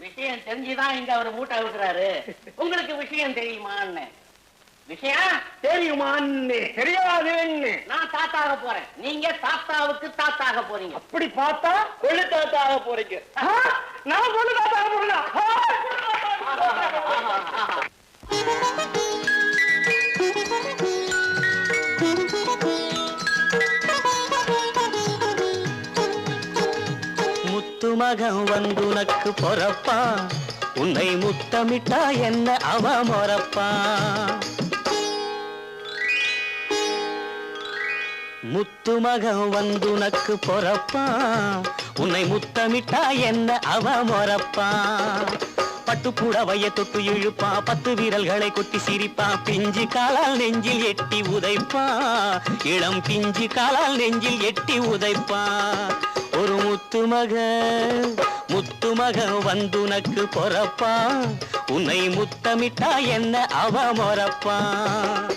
விஷயம் தெரிஞ்சுதான் இங்க அவர் மூட்டை அவுக்குறாரு. உங்களுக்கு விஷயம் தெரியுமான்னு. விஷயம் தெரியுமான்னு. தெரியாதுன்னு. நான் தாத்தாக போறேன். நீங்க தாத்தாவுக்கு தாத்தாக போறீங்க. அப்படி பார்த்தா கொள்ளு தாத்தாக போறீங்க. நான் கொள்ளு தாத்தாக போறேன்? முத்து முத்துமகன் வந்துனக்கு பொறப்பா? உன்னை முத்தமிட்டா என்ன அவ மொறப்பா? மொறப்பான் முத்துமகன் வந்துனக்கு பொறப்பா? உன்னை முத்தமிட்டா என்ன அவ மொறப்பா? பட்டு புடவைய தொட்டு இழுப்பா பத்து வீரல்களை கொட்டி சிரிப்பா பிஞ்சு காலால் நெஞ்சில் எட்டி உதைப்பா. இளம் பிஞ்சு காலால் நெஞ்சில் எட்டி உதைப்பா. ஒரு முத்துமக முத்துமக வந்துனக்கு பொறப்பா உன்னை முத்தமிட்டா என்ன அவ மொறப்பான்.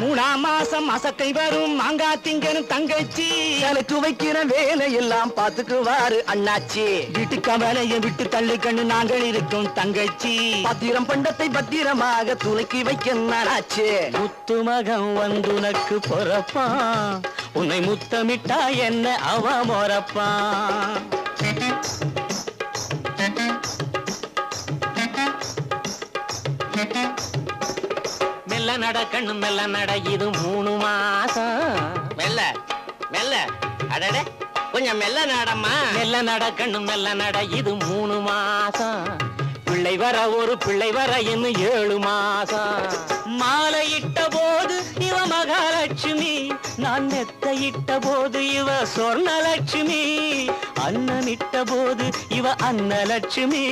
மூணாம் மாசம் அசக்கை வரும் மாங்கா திங்கனும் தங்கச்சி. எனக்கு வைக்கிற வேலை எல்லாம் பாத்துக்குவாரு அண்ணாச்சி. வீட்டு கவலையை விட்டு தள்ளி கண்ணு நாங்கள் இருக்கும் தங்கச்சி. பத்திரம் பண்டத்தை பத்திரமாக துலக்கி வைக்க நானாச்சு முத்து மகன் வந்துனக்கு பொறப்பான். உன்னை முத்தமிட்டா என்ன அவ மொறப்பான். மெல்ல நட கண்ணு மெல்ல நட இது மூணு மாசம். மெல்ல மெல்ல. அடடே கொஞ்சம் மெல்ல நடம்மா. மெல்ல நட கண்ணு மெல்ல நட இது மூணு மாசம். பிள்ளை வர ஒரு பிள்ளை வர இன்னும் ஏழு மாசம். மாலை இட்ட போது நான் போது இவ சொர்ணலட்சுமி. அண்ணன் இட்ட போது இவ அன்னலட்சுமி.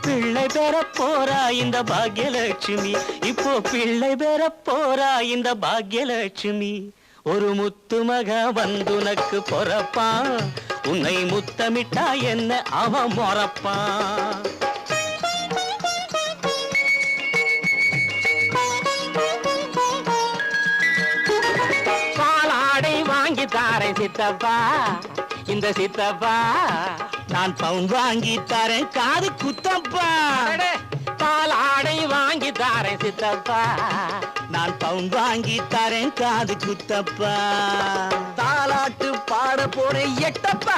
பிள்ளை பெற போறா இந்த பாக்யலட்சுமி. இப்போ பிள்ளை பெற போறா இந்த பாக்யலட்சுமி. ஒரு முத்து மக வந்துனக்கு பொறப்பான். உன்னை முத்தமிட்டா என்ன அவன் மொறப்பான். சித்தப்பா இந்த சித்தப்பா நான் பவுன் வாங்கி தரேன் காது குத்தப்பா. பாலாடை வாங்கி தாரேன் சித்தப்பா. நான் பவுன் வாங்கி தரேன் காது குத்தப்பா. தாலாட்டு பாட போறேன் எட்டப்பா.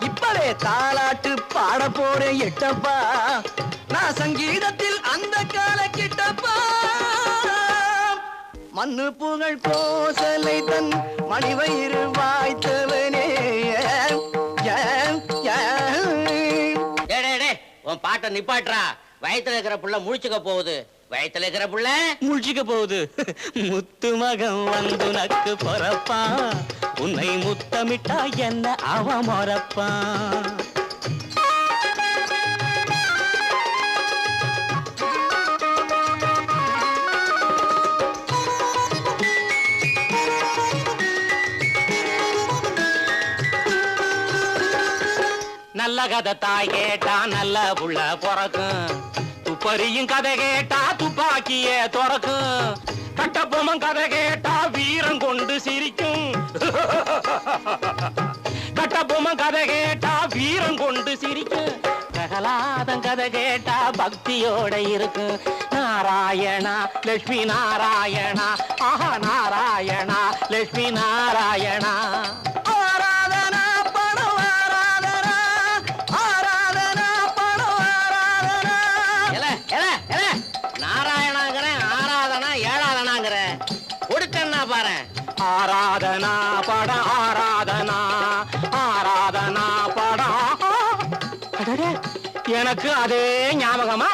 இப்பவே தாலாட்டு பாட போறேன் எட்டப்பா. நான் சங்கீதத்தில் மண்ணு புகழ் கோசலை தன் மணிவயிறு வாய்த்தவனே. உன் பாட்டை நிப்பாட்றா வயித்துல இருக்கிற புள்ள முழிச்சுக்க போகுது. வயித்துல இருக்கிற புள்ள? முழிச்சுக்க போகுது. முத்து மகன் வந்து நக்கு பொறப்பான். உன்னை முத்தமிட்டா என்ன அவ மொறப்பான்? நல்ல கதை தாய் கேட்டா நல்ல புள்ள பிறக்கும். துப்பறியும் கதை கேட்டா துப்பாக்கிய துறக்கும். கட்டபொம்மன் கதை கேட்டா வீரம் கொண்டு சிரிக்கும். கட்டபொம்மன் கதை கேட்டா வீரம் கொண்டு சிரிக்கும். பிரகலாதன் கதை கேட்டா பக்தியோட இருக்கும். நாராயணா லட்சுமி நாராயணா ஆஹா நாராயணா லட்சுமி நாராயணா. வரேன் ஆராதனா பட ஆராதனா ஆராதனா படம். எனக்கு அதே ஞாபகமா?